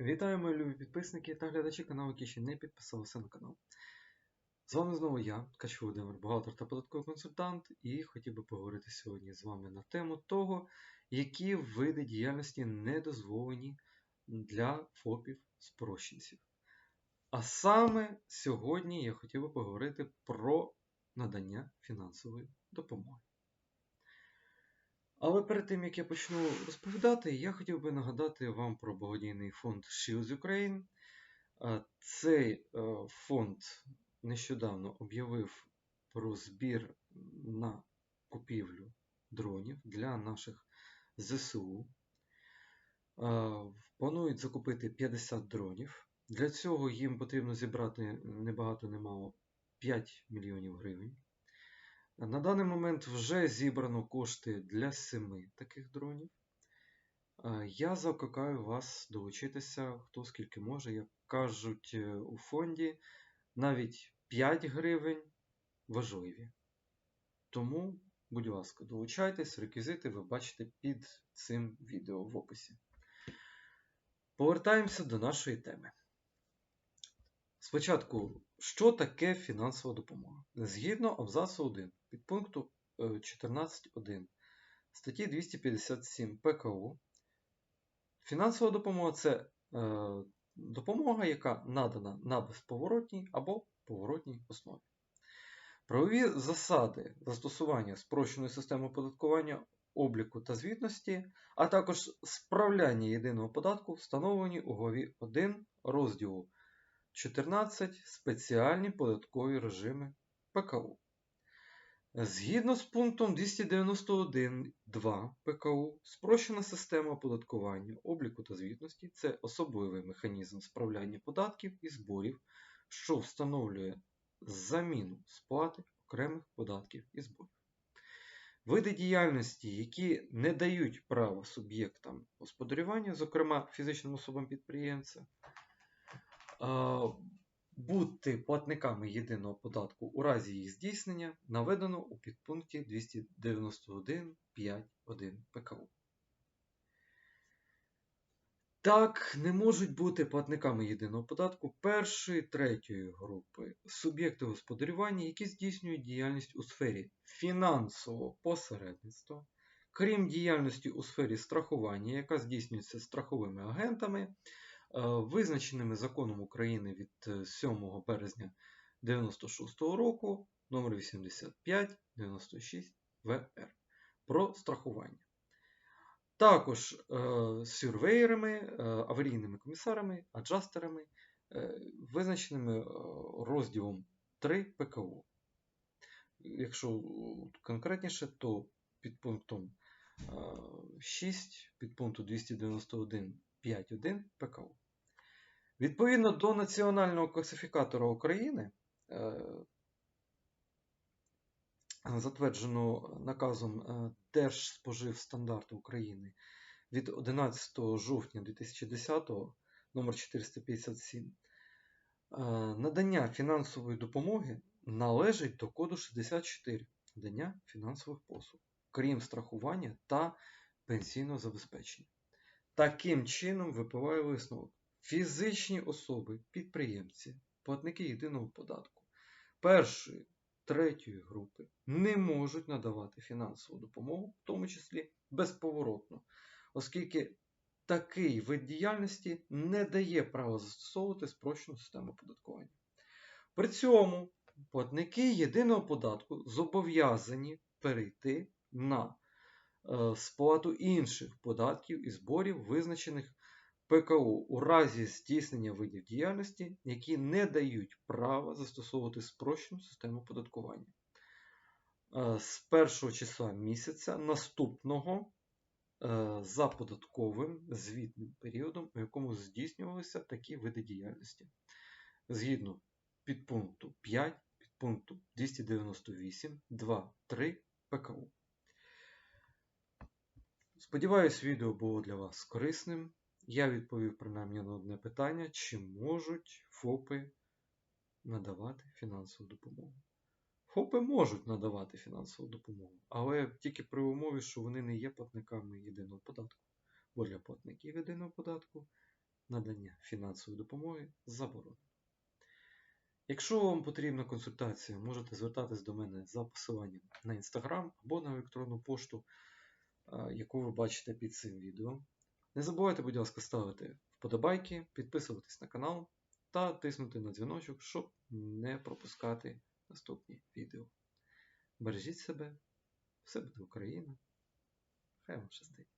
Вітаю, мої любі підписники та глядачі каналу, які ще не підписалися на канал. З вами знову я, Ткач Володимир, бухгалтер та податковий консультант, і хотів би поговорити сьогодні з вами на тему того, які види діяльності не дозволені для ФОПів спрощенців. А саме сьогодні я хотів би поговорити про надання фінансової допомоги. Але перед тим, як я почну розповідати, я хотів би нагадати вам про благодійний фонд Shields Ukraine. Цей е, фонд нещодавно об'явив про збір на купівлю дронів для наших ЗСУ. Планують закупити 50 дронів. Для цього їм потрібно зібрати небагато немало 5 мільйонів гривень. На даний момент вже зібрано кошти для 7 таких дронів. Е, Я закликаю вас долучитися, хто скільки може. Як кажуть е, у фонді, навіть 5 гривень важливі. Тому, будь ласка, долучайтесь, реквізити ви бачите під цим відео в описі. Повертаємося до нашої теми. Спочатку, що таке фінансова допомога? Згідно абзацу 1 підпункту 14.1 статті 257 ПКУ, фінансова допомога це е, допомога, яка надана на безповоротній або поворотній основі. Правові засади застосування спрощеної системи оподаткування, обліку та звітності, а також справляння єдиного податку встановлені у главі 1 розділу 14 спеціальні податкові режими ПКУ. Згідно з пунктом 291.2 ПКУ, спрощена система оподаткування, обліку та звітності це особливий механізм справляння податків і зборів, що встановлює заміну сплати окремих податків і зборів. Види діяльності, які не дають права суб'єктам господарювання, зокрема фізичним особам-підприємцям, бути платниками єдиного податку у разі їх здійснення наведено у підпункті 291.5.1 ПКУ. Так, не можуть бути платниками єдиного податку першої третьої групи суб'єкти господарювання, які здійснюють діяльність у сфері фінансового посередництва, крім діяльності у сфері страхування, яка здійснюється страховими агентами, Е, визначеними законом України від 7 е, березня 1996 року номер 8596 ВР про страхування. Також е, сюрвеєрами, е, аварійними комісарами, аджастерами, е, визначеними е, розділом 3 ПКУ. Якщо конкретніше, то під пунктом 6 під пункту 291.5.1 ПКУ. Відповідно до Національного класифікатора України, е, затвердженого наказом е, Держспоживстандарту України від 11 жовтня 2010 номер 457 е, надання фінансової допомоги належить до коду 64 надання фінансових послуг, крім страхування та пенсійного забезпечення. Таким чином випливає висновок. Фізичні особи, підприємці, платники єдиного податку першої, третьої групи не можуть надавати фінансову допомогу, в тому числі безповоротно, оскільки такий вид діяльності не дає права застосовувати спрощену систему оподаткування. При цьому платники єдиного податку зобов'язані перейти на сплату інших податків і зборів, визначених ПКУ у разі здійснення видів діяльності, які не дають права застосовувати спрощену систему податкування. Е, з першого числа місяця наступного е, за податковим звітним періодом, у якому здійснювалися такі види діяльності. Згідно підпункту 5, підпункту 298, 2, 3 ПКУ. Сподіваюсь, відео було для вас корисним. Я відповів принаймні на одне питання, чи можуть ФОПи надавати фінансову допомогу. ФОПи можуть надавати фінансову допомогу, але тільки при умові, що вони не є платниками єдиного податку. Бо для платників єдиного податку надання фінансової допомоги заборонено. Якщо вам потрібна консультація, можете звертатись до мене за посиланням на Instagram або на електронну пошту, яку ви бачите під цим відео. Не забувайте, будь ласка, ставити вподобайки, підписуватись на канал та тиснути на дзвіночок, щоб не пропускати наступні відео. Бережіть себе, все буде Україна. Хай вам щастить!